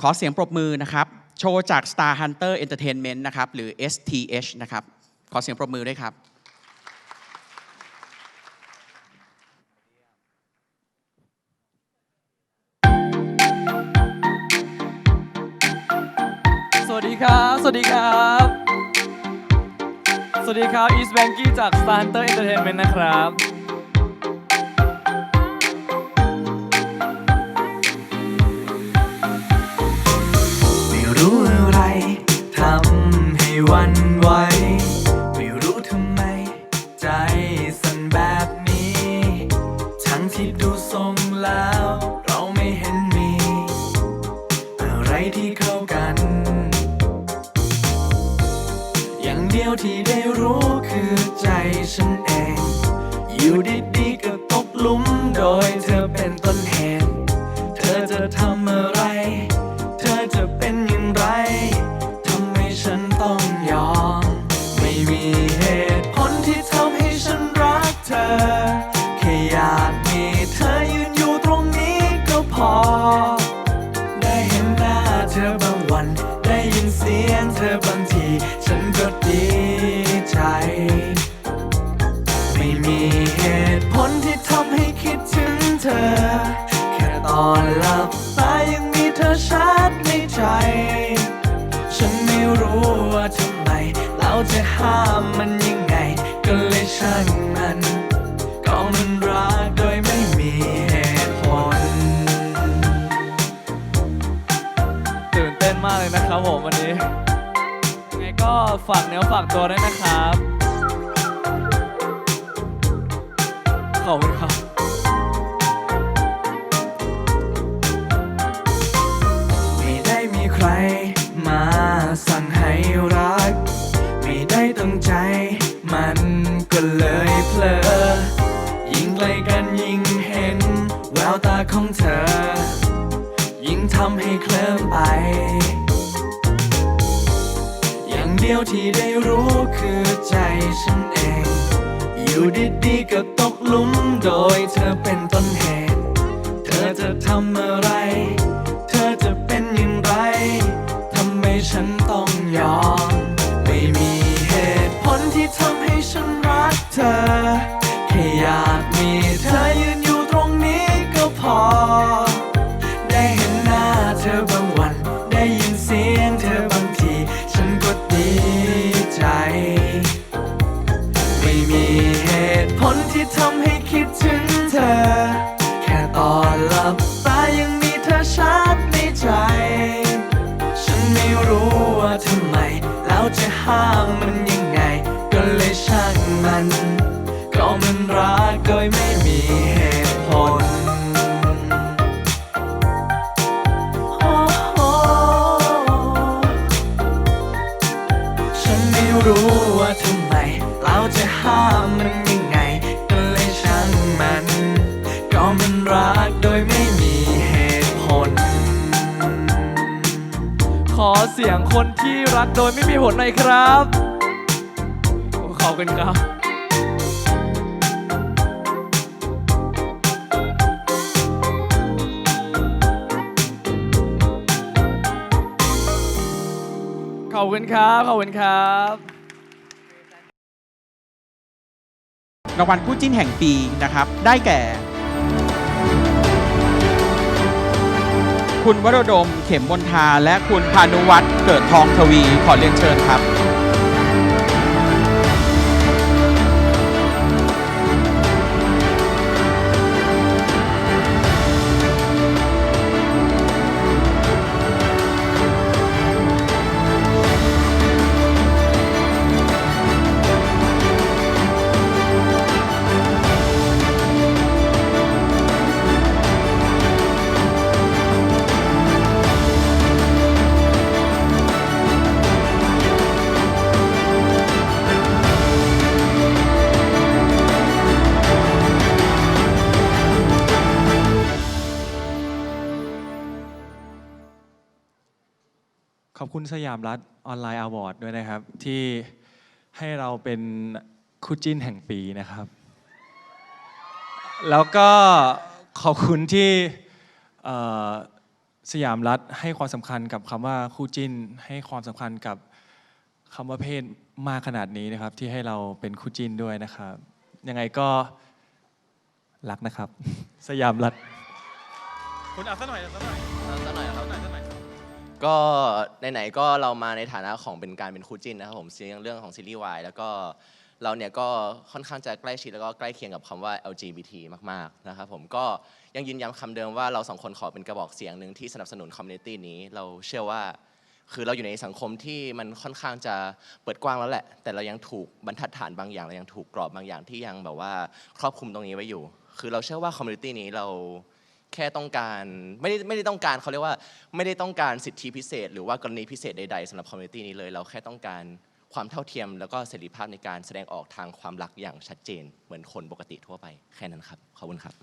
ขอเสียงปรบมือนะครับ โชว์จาก Star Hunter Entertainment นะครับ หรือ STH นะครับ ขอเสียงปรบมือด้วยครับ สวัสดีครับ สวัสดีครับ สวัสดีครับ East Banky จาก Star Hunter Entertainment นะครับ เหตุผลที่ทำให้ฉันรักเธอ แค่อยากมีเธอยืนอยู่ตรงนี้ก็พอ ได้เห็นหน้าเธอบางวัน ได้ยินเสียงเธอบางที ฉันก็ดีใจ ไม่มีเหตุผลที่ทำให้คิดถึงเธอ แค่ตอนหลับามมันยังไง ก็เลยช่างมัน ก็มันรักโดยไม่มีเหตุผล ตื่นเต้นมากเลยนะครับผมวันนี้ยังไงก็ฝากเนื้อฝากตัวด้วยนะครับ ขอบคุณครับ ทำให้เคลิ้มไป อย่างเดียวที่ได้รู้คือใจฉันเอง อยู่ดีๆก็ตกหลุมโดยเธอเป็นต้นเหตุ เธอจะทำอะไร เธอจะเป็นอย่างไร ทำไมฉันต้องยอม ไม่มีเหตุผลที่ทำ สียงคนที่รักโดยไม่มีผลหน่อยครับขอบคุณครับขอบคุณครับ ขอบคุณครับรางวัลคู่จิ้นแห่งปีนะครับ ได้แก่ คุณวรดมเข็มมนทาและคุณพานุวัฒน์เกิดทองทวีขอเรียนเชิญครับ ขอบคุณสยามรัฐออนไลน์อวอร์ดด้วยนะครับ ที่ให้เราเป็นคู่จิ้นแห่งปีนะครับ แล้วก็ขอบคุณที่สยามรัฐให้ความสำคัญกับคำว่าคู่จิ้น ให้ความสำคัญกับคำว่าเพศมากขนาดนี้นะครับ ที่ให้เราเป็นคู่จิ้นด้วยนะครับ ยังไงก็รักนะครับ สยามรัฐคุณเอาสักหน่อยเอาสักหน่อยสักหน่อย ก็ไหนๆก็เรามาในฐานะของเป็นการเป็นคู่จิ้นนะครับผมเรื่องของซีรีส์วายแล้วก็เราเนี่ยก็ค่อนข้างจะใกล้ชิดแล้วก็ใกล้เคียงกับคำว่า LGBT มากๆนะครับผมก็ยังยืนยันคำเดิมว่าเราสองคนขอเป็นกระบอกเสียงหนึ่งที่สนับสนุนคอมมูนิตี้นี้ เราเชื่อว่าคือเราอยู่ในสังคมที่มันค่อนข้างจะเปิดกว้างแล้วแหละ แต่เรายังถูกบรรทัดฐานบางอย่างเรายังถูกกรอบบางอย่างที่ยังแบบว่าครอบคลุมตรงนี้ไว้อยู่ คือเราเชื่อว่าคอมมูนิตี้นี้เรา แค่ต้องการไม่ได้ไม่ได้ต้องการเขาเรียกว่าไม่ได้ต้องการสิทธิพิเศษ หรือว่ากรณีพิเศษใดๆสำหรับคอมมูนิตี้นี้เลย เราแค่ต้องการความเท่าเทียม แล้วก็เสรีภาพในการแสดงออกทางความรักอย่างชัดเจน เหมือนคนปกติทั่วไปแค่นั้นครับขอบคุณครับ